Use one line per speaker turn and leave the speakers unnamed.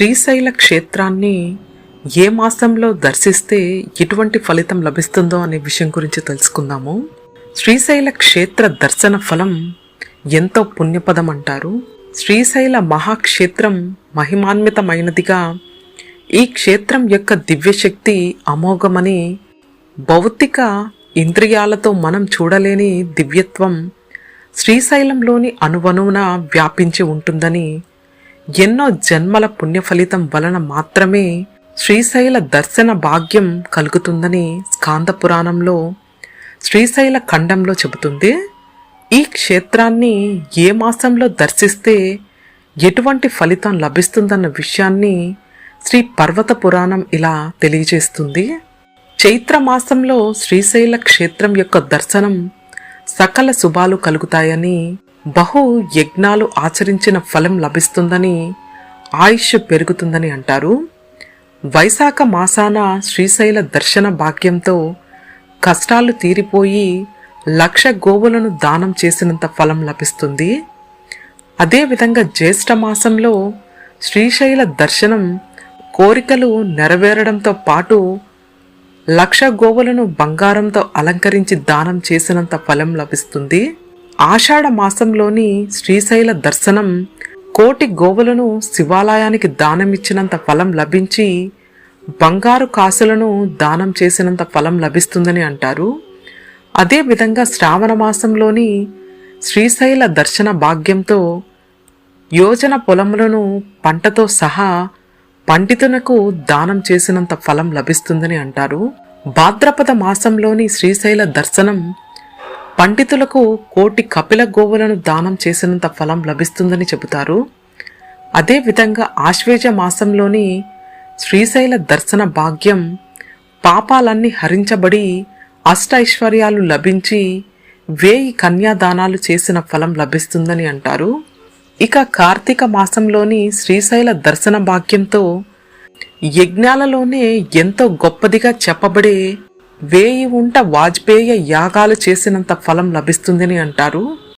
శ్రీశైల క్షేత్రాన్ని ఏ మాసంలో దర్శిస్తే ఎటువంటి ఫలితం లభిస్తుందో అనే విషయం గురించి తెలుసుకుందాము. శ్రీశైల క్షేత్ర దర్శన ఫలం ఎంతో పుణ్యపదం అంటారు. శ్రీశైల మహాక్షేత్రం మహిమాన్వితమైనదిగా ఈ క్షేత్రం యొక్క దివ్యశక్తి అమోఘమని భౌతిక ఇంద్రియాలతో మనం చూడలేని దివ్యత్వం శ్రీశైలంలోని అణువణువున వ్యాపించి ఉంటుందని ఎన్నో జన్మల పుణ్య ఫలితం వలన మాత్రమే శ్రీశైల దర్శన భాగ్యం కలుగుతుందని స్కాంద పురాణంలో శ్రీశైల ఖండంలో చెబుతుంది. ఈ క్షేత్రాన్ని ఏ మాసంలో దర్శిస్తే ఎటువంటి ఫలితం లభిస్తుందన్న విషయాన్ని శ్రీ పర్వత పురాణం ఇలా తెలియజేస్తుంది. చైత్ర మాసంలో శ్రీశైల క్షేత్రం యొక్క దర్శనం సకల శుభాలు కలుగుతాయని బహు యజ్ఞాలు ఆచరించిన ఫలం లభిస్తుందని ఆయుష్ పెరుగుతుందని అంటారు. వైశాఖ మాసాన శ్రీశైల దర్శన భాగ్యంతో కష్టాలు తీరిపోయి లక్ష గోవులను దానం చేసినంత ఫలం లభిస్తుంది. అదేవిధంగా జ్యేష్ఠ మాసంలో శ్రీశైల దర్శనం కోరికలు నెరవేరడంతో పాటు లక్ష గోవులను బంగారంతో అలంకరించి దానం చేసినంత ఫలం లభిస్తుంది. ఆషాఢ మాసంలోని శ్రీశైల దర్శనం కోటి గోవులను శివాలయానికి దానమిచ్చినంత ఫలం లభించి బంగారు కాసులను దానం చేసినంత ఫలం లభిస్తుందని అంటారు. అదేవిధంగా శ్రావణ మాసంలోని శ్రీశైల దర్శన భాగ్యంతో యోజన పొలములను పంటతో సహా పండితునకు దానం చేసినంత ఫలం లభిస్తుందని అంటారు. భాద్రపద మాసంలోని శ్రీశైల దర్శనం పండితులకు కోటి కపిల గోవులను దానం చేసినంత ఫలం లభిస్తుందని చెబుతారు. అదేవిధంగా ఆశ్వేజ మాసంలోని శ్రీశైల దర్శన భాగ్యం పాపాలన్నీ హరించబడి అష్టైశ్వర్యాలు లభించి వేయి కన్యాదానాలు చేసిన ఫలం లభిస్తుందని అంటారు. ఇక కార్తీక మాసంలోని శ్రీశైల దర్శన భాగ్యంతో యజ్ఞాలలోనే ఎంతో గొప్పదిగా చెప్పబడే వేయి ఉంట వాజ్పేయ యాగాలు చేసినంత ఫలం లభిస్తుందని అంటారు.